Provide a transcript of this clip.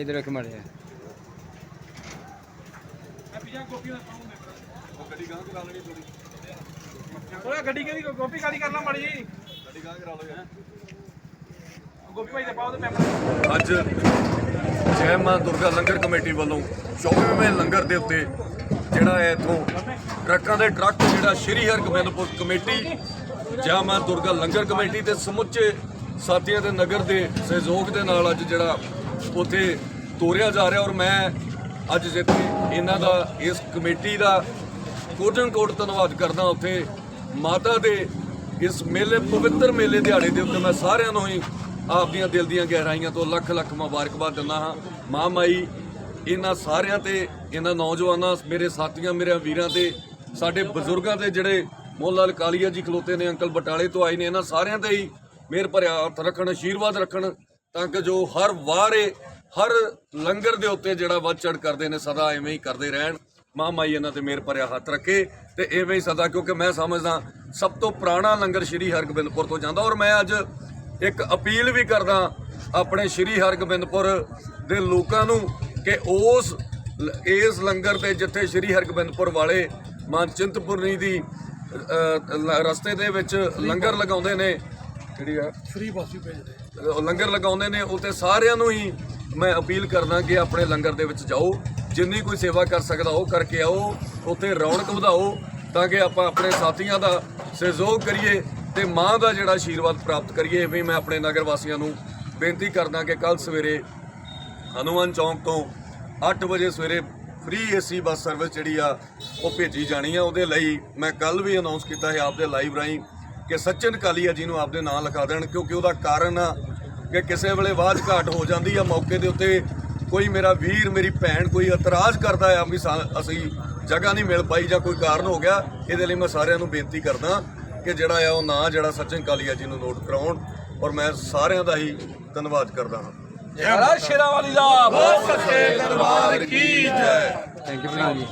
ಇದ್ರ ಮಾಡಿ ਹੋਰ ਇਧਰ ਇੱਕ ਮੜਿਆ ਓਏ ਗੱਡੀ ਕਿਹਦੀ ਗੋਪੀ ਕਾਲੀ ਕਰਨਾ ਮੜੀ ਜੀ ਗੱਡੀ ਗਾਂ ਕਰਾ ਲਓ ਯਾਰ। ਗੋਪੀ ਭਾਈ ਦੇ ਪਾਓ ਤੇ ਮੈਂ ਅੱਜ ਜੈ ਮਾਂ ਦੁਰਗਾ ਲੰਗਰ ਕਮੇਟੀ ਵੱਲੋਂ 24ਵੇਂ ਲੰਗਰ ਦੇ ਉੱਤੇ ਜਿਹੜਾ ਹੈ ਇਥੋਂ ਟਰੱਕਾਂ ਦੇ ਟਰੱਕ ਜਿਹੜਾ ਸ਼੍ਰੀ ਹਰਗੋਬਿੰਦਪੁਰ ਕਮੇਟੀ ਜੈ ਮਾਂ ਦੁਰਗਾ ਲੰਗਰ ਕਮੇਟੀ ਤੇ ਸਮੁੱਚੇ ਸਾਥੀਆਂ ਦੇ ਨਗਰ ਦੇ ਸਹਿਯੋਗ ਦੇ ਨਾਲ ਅੱਜ ਜਿਹੜਾ ਉੱਥੇ ਤੋਰਿਆ ਜਾ ਰਿਹਾ ਔਰ ਮੈਂ ਅੱਜ ਜਿੱਥੇ ਇਹਨਾਂ ਦਾ, ਇਸ ਕਮੇਟੀ ਦਾ ਕੋਟਨ ਕੋਟ ਧੰਨਵਾਦ ਕਰਦਾ ਉੱਥੇ। ਮਾਤਾ ਦੇ ਇਸ ਮੇਲੇ, ਪਵਿੱਤਰ ਮੇਲੇ ਦਿਹਾੜੇ ਦੇ ਉੱਤੇ ਮੈਂ ਸਾਰਿਆਂ ਨੂੰ ਹੀ ਆਪਦੀਆਂ ਦਿਲ ਦੀਆਂ ਗਹਿਰਾਈਆਂ ਤੋਂ ਲੱਖ ਲੱਖ ਮੁਬਾਰਕਬਾਦ ਦਿੰਦਾ ਹਾਂ। ਮਾਂ ਮਾਈ, ਇਹਨਾਂ ਸਾਰਿਆਂ ਤੇ, ਇਹਨਾਂ ਨੌਜਵਾਨਾਂ, ਮੇਰੇ ਸਾਥੀਆਂ ਮੇਰੇ ਵੀਰਾਂ ਤੇ, ਸਾਡੇ ਬਜ਼ੁਰਗਾਂ ਤੇ ਜਿਹੜੇ ਮੋਹਨ ਲਾਲ ਕਾਲੀਆ ਜੀ ਖਲੋਤੇ ਨੇ, ਅੰਕਲ ਬਟਾਲੇ ਤੋਂ ਆਏ ਨੇ, ਇਹਨਾਂ ਸਾਰਿਆਂ ਤੇ ਹੀ ਮਿਹਰ ਭਰਿਆ ਹੱਥ ਰੱਖਣ ਆਸ਼ੀਰਵਾਦ ਰੱਖਣ, ਤਾਂ ਕਿ ਜੋ ਹਰ ਵਾਰ ਇਹ ਹਰ ਲੰਗਰ ਦੇ ਉੱਤੇ ਜਿਹੜਾ ਵੱਧ ਚੜ ਕਰਦੇ ਨੇ ਸਦਾ ਐਵੇਂ ਹੀ ਕਰਦੇ ਰਹਿਣ। ਮਾਂ ਮਾਈ ਇਹਨਾਂ ਤੇ ਮਿਹਰ ਭਰਿਆ ਹੱਥ ਰੱਖੇ ਤੇ ਐਵੇਂ ਹੀ ਸਦਾ ਕਿਉਂਕਿ ਮੈਂ ਸਮਝਦਾ ਸਭ ਤੋਂ ਪੁਰਾਣਾ ਲੰਗਰ ਸ਼੍ਰੀ ਹਰਗੋਬਿੰਦਪੁਰ ਤੋਂ ਜਾਂਦਾ। ਔਰ ਮੈਂ ਅੱਜ ਇੱਕ ਅਪੀਲ ਵੀ ਕਰਦਾ ਆਪਣੇ ਸ਼੍ਰੀ ਹਰਗੋਬਿੰਦਪੁਰ ਦੇ ਲੋਕਾਂ ਨੂੰ ਕਿ ਉਸ ਇਸ ਲੰਗਰ ਤੇ ਜਿੱਥੇ ਸ਼੍ਰੀ ਹਰਗੋਬਿੰਦਪੁਰ ਵਾਲੇ ਮਾਂ ਚਿੰਤਪੁਰਨੀ ਦੀ ਰਸਤੇ ਦੇ ਵਿੱਚ ਲੰਗਰ ਲਗਾਉਂਦੇ ਨੇ ਜਿਹੜੀ ਆ ਫ੍ਰੀ ਬਾਸੀ ਭੇਜਦੇ ਲੰਗਰ ਲਗਾਉਂਦੇ ਨੇ ਉੱਤੇ ਸਾਰਿਆਂ ਨੂੰ ਹੀ ਮੈਂ ਅਪੀਲ ਕਰਦਾ ਕਿ ਆਪਣੇ ਲੰਗਰ ਦੇ ਵਿੱਚ ਜਾਓ, ਜਿੰਨੀ ਕੋਈ ਸੇਵਾ ਕਰ ਸਕਦਾ ਉਹ ਕਰਕੇ ਆਓ, ਉੱਥੇ ਰੌਣਕ ਵਧਾਓ, ਤਾਂ ਕਿ ਆਪਾਂ ਆਪਣੇ ਸਾਥੀਆਂ ਦਾ ਸਹਿਯੋਗ ਕਰੀਏ ਤੇ ਮਾਂ ਦਾ ਜਿਹੜਾ ਆਸ਼ੀਰਵਾਦ ਪ੍ਰਾਪਤ ਕਰੀਏ ਐਵੇਂ ਹੀ ਮੈਂ ਆਪਣੇ ਨਗਰ ਵਾਸੀਆਂ ਨੂੰ ਬੇਨਤੀ ਕਰਦਾ ਕਿ ਕੱਲ ਸਵੇਰੇ ਹਨੂਮਾਨ ਚੌਂਕ ਤੋਂ 8 ਵਜੇ ਸਵੇਰੇ ਫ੍ਰੀ ਏਸੀ ਬੱਸ ਸਰਵਿਸ ਜਿਹੜੀ ਆ, ਉਹ ਭੇਜੀ ਜਾਣੀ ਆ। ਉਹਦੇ ਲਈ ਮੈਂ ਕੱਲ ਵੀ ਅਨਾਉਂਸ ਕੀਤਾ ਹੈ, ਆਪਦੇ ਲਾਈਵ ਰਾਹੀਂ ਕਿ ਸਚਿਨ ਕਾਲੀਆ ਜੀ ਨੂੰ ਆਪਦੇ ਨਾਂ ਲਿਖਾ ਦੇਣ, ਕਿਉਂਕਿ ਉਹਦਾ ਕਾਰਨ ਆ ਕਿ ਕਿਸੇ ਵੇਲੇ ਆਵਾਜ਼ ਘਾਟ ਹੋ ਜਾਂਦੀ ਆ ਮੌਕੇ ਦੇ ਉੱਤੇ ਕੋਈ ਮੇਰਾ ਵੀਰ ਮੇਰੀ ਭੈਣ ਕੋਈ ਇਤਰਾਜ਼ ਕਰਦਾ ਆ ਵੀ ਅਸੀਂ ਜਗ੍ਹਾ ਨਹੀਂ ਮਿਲ ਪਾਈ ਜਾਂ ਕੋਈ ਕਾਰਨ ਹੋ ਗਿਆ ਇਹਦੇ ਲਈ ਮੈਂ ਸਾਰਿਆਂ ਨੂੰ ਬੇਨਤੀ ਕਰਦਾ ਕਿ ਜਿਹੜਾ ਆ ਉਹ ਨਾਂ ਜਿਹੜਾ ਸਚਿਨ ਕਾਲੀਆ ਜੀ ਨੂੰ ਨੋਟ ਕਰਾਉਣ ਔਰ ਮੈਂ ਸਾਰਿਆਂ ਦਾ ਹੀ ਧੰਨਵਾਦ ਕਰਦਾ ਹਾਂ। ਜੇਕਰਾ ਸ਼ੇਰਾਵਾਲੀ ਦਾ। ਬਹੁਤ ਸੱਚੇ ਦਰਬਾਰ ਕੀ ਜੈ। ਥੈਂਕ ਯੂ ਜੀ।